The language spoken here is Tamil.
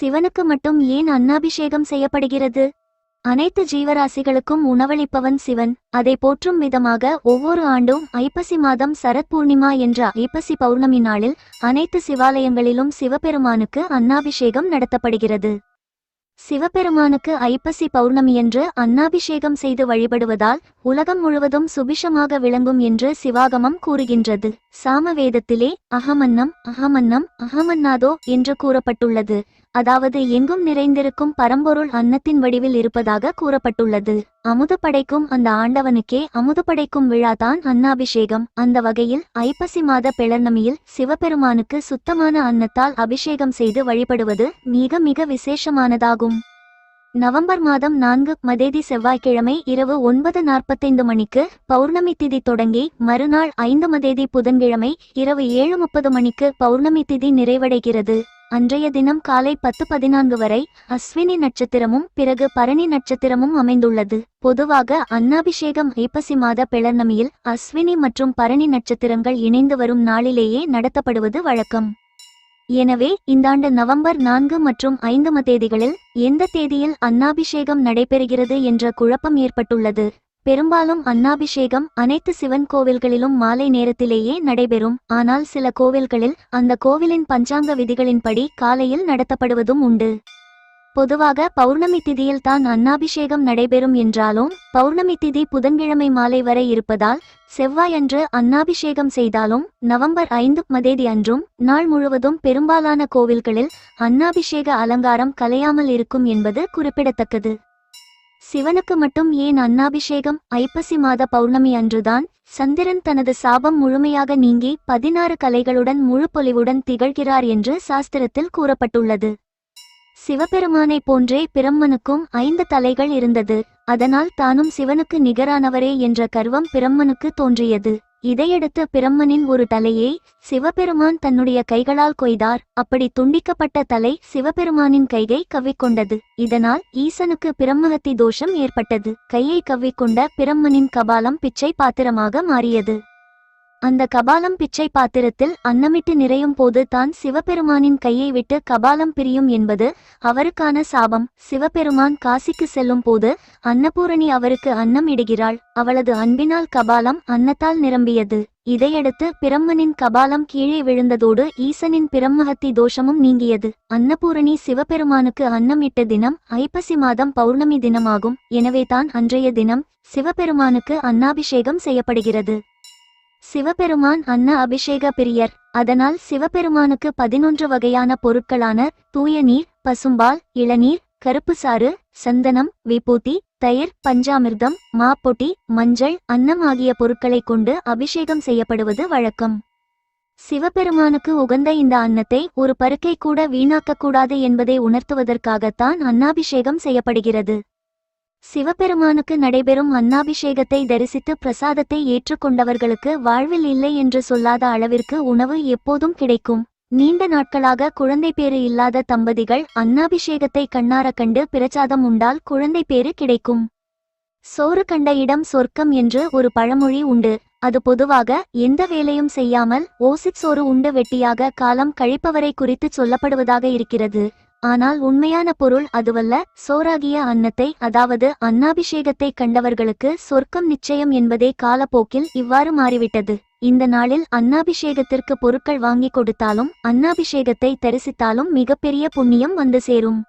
சிவனுக்கு மட்டும் ஏன் அன்னாபிஷேகம் செய்யப்படுகிறது? அனைத்து ஜீவராசிகளுக்கும் உணவளிப்பவன் சிவன். அதை போற்றும் விதமாக ஒவ்வொரு ஆண்டும் ஐப்பசி மாதம் சரத் பூர்ணிமா என்ற ஐப்பசி பௌர்ணமி நாளில் அனைத்து சிவாலயங்களிலும் சிவபெருமானுக்கு அன்னாபிஷேகம் நடத்தப்படுகிறது. சிவபெருமானுக்கு ஐப்பசி பௌர்ணமியன்று அன்னாபிஷேகம் செய்து வழிபடுவதால் உலகம் முழுவதும் சுபிஷமாக விளங்கும் என்று சிவாகமம் கூறுகின்றது. சாமவேதத்திலே அகமன்னம் அகமன்னம் அகமன்னாதோ என்று கூறப்பட்டுள்ளது. அதாவது எங்கும் நிறைந்திருக்கும் பரம்பொருள் அன்னத்தின் வடிவில் இருப்பதாக கூறப்பட்டுள்ளது. அமுது படைக்கும் அந்த ஆண்டவனுக்கே அமுது படைக்கும் விழாதான் அன்னாபிஷேகம். அந்த வகையில் ஐப்பசி மாத பிளர்ணமியில் சிவபெருமானுக்கு சுத்தமான அன்னத்தால் அபிஷேகம் செய்து வழிபடுவது மிக மிக விசேஷமானதாகும். நவம்பர் மாதம் நான்கு மதேதி செவ்வாய்க்கிழமை இரவு ஒன்பது நாற்பத்தைந்து மணிக்கு பௌர்ணமி திதி தொடங்கி மறுநாள் ஐந்து மதேதி புதன்கிழமை இரவு ஏழு முப்பது மணிக்கு பௌர்ணமி திதி நிறைவடைகிறது. அன்றைய தினம் காலை பத்து பதினான்கு வரை அஸ்வினி நட்சத்திரமும் பிறகு பரணி நட்சத்திரமும் அமைந்துள்ளது. பொதுவாக அன்னாபிஷேகம் ஐப்பசி மாத பிளர்ணமியில் அஸ்வினி மற்றும் பரணி நட்சத்திரங்கள் இணைந்து வரும் நாளிலேயே நடத்தப்படுவது வழக்கம். எனவே இந்தாண்டு நவம்பர் நான்கு மற்றும் ஐந்து தேதிகளில் எந்த தேதியில் அன்னாபிஷேகம் நடைபெறுகிறது என்ற குழப்பம் ஏற்பட்டுள்ளது. பெரும்பாலும் அன்னாபிஷேகம் அனைத்து சிவன் கோவில்களிலும் மாலை நேரத்திலேயே நடைபெறும். ஆனால் சில கோவில்களில் அந்த கோவிலின் பஞ்சாங்க விதிகளின்படி காலையில் நடத்தப்படுவதும் உண்டு. பொதுவாக பௌர்ணமி திதியில் தான் அன்னாபிஷேகம் நடைபெறும் என்றாலும் பௌர்ணமி திதி புதன்கிழமை மாலை வரை இருப்பதால் செவ்வாயன்று அன்னாபிஷேகம் செய்தாலும் நவம்பர் ஐந்து மதேதி அன்றும் நாள் முழுவதும் பெரும்பாலான கோவில்களில் அன்னாபிஷேக அலங்காரம் கலையாமல் இருக்கும் என்பது குறிப்பிடத்தக்கது. சிவனுக்கு மட்டும் ஏன் அன்னாபிஷேகம்? ஐப்பசி மாத பௌர்ணமி அன்றுதான் சந்திரன் தனது சாபம் முழுமையாக நீங்கி பதினாறு கலைகளுடன் முழு பொலிவுடன் திகழ்கிறார் என்று சாஸ்திரத்தில் கூறப்பட்டுள்ளது. சிவபெருமானைப் போன்றே பிரம்மனுக்கும் ஐந்து தலைகள் இருந்தது. அதனால் தானும் சிவனுக்கு நிகரானவரே என்ற கர்வம் பிரம்மனுக்கு தோன்றியது. இதையடுத்து பிரம்மனின் ஒரு தலையை சிவபெருமான் தன்னுடைய கைகளால் கொய்தார். அப்படி துண்டிக்கப்பட்ட தலை சிவபெருமானின் கையை கவ்விக்கொண்டது. இதனால் ஈசனுக்கு பிரம்மஹத்தி தோஷம் ஏற்பட்டது. கையை கவ்விக்கொண்ட பிரம்மனின் கபாலம் பிச்சை பாத்திரமாக மாறியது. அந்த கபாலம் பிச்சை பாத்திரத்தில் அன்னமிட்டு நிறையும் போது தான் சிவபெருமானின் கையை விட்டு கபாலம் பிரியும் என்பது அவருக்கான சாபம். சிவபெருமான் காசிக்கு செல்லும் போது அன்னபூரணி அவருக்கு அன்னம் இடுகிறாள். அவளது அன்பினால் கபாலம் அன்னத்தால் நிரம்பியது. இதையடுத்து பிரம்மனின் கபாலம் கீழே விழுந்ததோடு ஈசனின் பிரம்மஹத்தி தோஷமும் நீங்கியது. அன்னபூரணி சிவபெருமானுக்கு அன்னமிட்ட தினம் ஐப்பசி மாதம் பௌர்ணமி தினமாகும். எனவே தான் அன்றைய தினம் சிவபெருமானுக்கு அன்னாபிஷேகம் செய்யப்படுகிறது. சிவபெருமான் அன்ன அபிஷேக பிரியர். அதனால் சிவபெருமானுக்கு பதினொன்று வகையான பொருட்களான தூய நீர் பசும்பால் இளநீர் கருப்பு சாறு சந்தனம் விபூதி தயிர் பஞ்சாமிர்தம் மாப்பொட்டி மஞ்சள் அன்னம் ஆகிய பொருட்களைக் கொண்டு அபிஷேகம் செய்யப்படுவது வழக்கம். சிவபெருமானுக்கு உகந்த இந்த அன்னத்தை ஒரு பருக்கை கூட வீணாக்கக்கூடாது என்பதை உணர்த்துவதற்காகத்தான் அன்னாபிஷேகம் செய்யப்படுகிறது. சிவபெருமானுக்கு நடைபெறும் அன்னாபிஷேகத்தை தரிசித்து பிரசாதத்தை ஏற்றுக்கொண்டவர்களுக்கு வாழ்வில் இல்லை என்று சொல்லாத அளவிற்கு உணவு எப்போதும் கிடைக்கும். நீண்ட நாட்களாக குழந்தை பேறு இல்லாத தம்பதிகள் அன்னாபிஷேகத்தை கண்ணார கண்டு பிரசாதம் உண்டால் குழந்தை பேறு கிடைக்கும். சோறு கண்ட இடம் சொர்க்கம் என்று ஒரு பழமொழி உண்டு. அது பொதுவாக எந்த வேலையும் செய்யாமல் ஓசிட் சோறு உண்டு வெட்டியாக காலம் கழிப்பவரை குறித்து சொல்லப்படுவதாக இருக்கிறது. ஆனால் உண்மையான பொருள் அதுவல்ல. சோராகிய அன்னத்தை அதாவது அன்னாபிஷேகத்தை கண்டவர்களுக்கு சொர்க்கம் நிச்சயம் என்பதே காலப்போக்கில் இவ்வாறு மாறிவிட்டது. இந்த நாளில் அன்னாபிஷேகத்திற்கு பொருட்கள் வாங்கி கொடுத்தாலும் அன்னாபிஷேகத்தை தரிசித்தாலும் மிகப்பெரிய புண்ணியம் வந்து சேரும்.